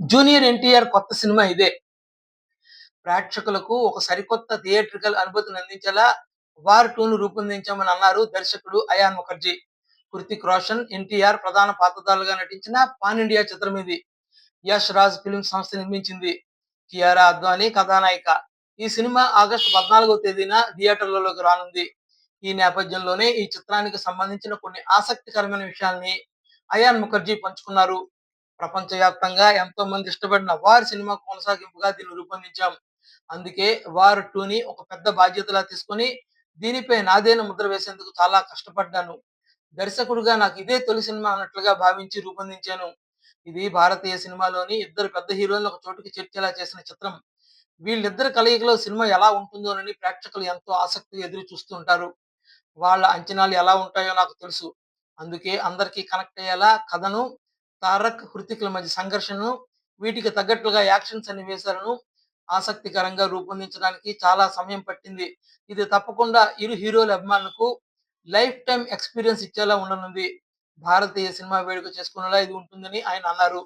Junior NTR కొత్త cinema ఇదే. ప్రేక్షకులకు ఒక సరికొత్త థియేట్రికల్ అనుభూతిని అందించేలా వార్ టూను రూపొందించామని అన్నారు దర్శకుడు అయాన్ ముఖర్జీ. కృతిక్ రోషన్ ఎన్టీఆర్ ప్రధాన పాత్రధారులుగా నటించిన పాన్ ఇండియా చిత్రం ఇది యష్ రాజ్ ఫిలిం సంస్థ నిర్మించింది. కియారా అద్వానీ కథానాయిక. ఈ సినిమా ఆగస్టు పద్నాలుగో తేదీన థియేటర్లలోకి రానుంది. ఈ నేపథ్యంలోనే ఈ చిత్రానికి సంబంధించిన కొన్ని ఆసక్తికరమైన విషయాల్ని అయాన్ ముఖర్జీ పంచుకున్నారు. ప్రపంచవ్యాప్తంగా ఎంతో మంది ఇష్టపడిన వార్ సినిమా కొనసాగింపుగా దీన్ని రూపొందించాం. అందుకే వార్ టూని ఒక పెద్ద బాధ్యతలా తీసుకొని దీనిపై నాదేన ముద్ర వేసేందుకు చాలా కష్టపడ్డాను. దర్శకుడుగా నాకు ఇదే తొలి సినిమా అన్నట్లుగా భావించి రూపొందించాను. ఇది భారతీయ సినిమాలోని ఇద్దరు పెద్ద హీరోలను ఒక చోటుకి చేర్చేలా చేసిన చిత్రం. వీళ్ళిద్దరి కలయికలో సినిమా ఎలా ఉంటుందోనని ప్రేక్షకులు ఎంతో ఆసక్తిగా ఎదురు చూస్తూ ఉంటారు. వాళ్ళ అంచనాలు ఎలా ఉంటాయో నాకు తెలుసు. అందుకే అందరికీ కనెక్ట్ అయ్యేలా కథను తారక్ హృతిక్ల మధ్య సంఘర్షణను వీటికి తగ్గట్లుగా యాక్షన్ సన్నివేశాలను ఆసక్తికరంగా రూపొందించడానికి చాలా సమయం పట్టింది. ఇది తప్పకుండా ఇరు హీరోల అభిమానులకు లైఫ్ టైం ఎక్స్పీరియన్స్ ఇచ్చేలా ఉండనుంది. భారతీయ సినిమా వేడుక చేసుకునేలా ఇది ఉంటుందని ఆయన అన్నారు.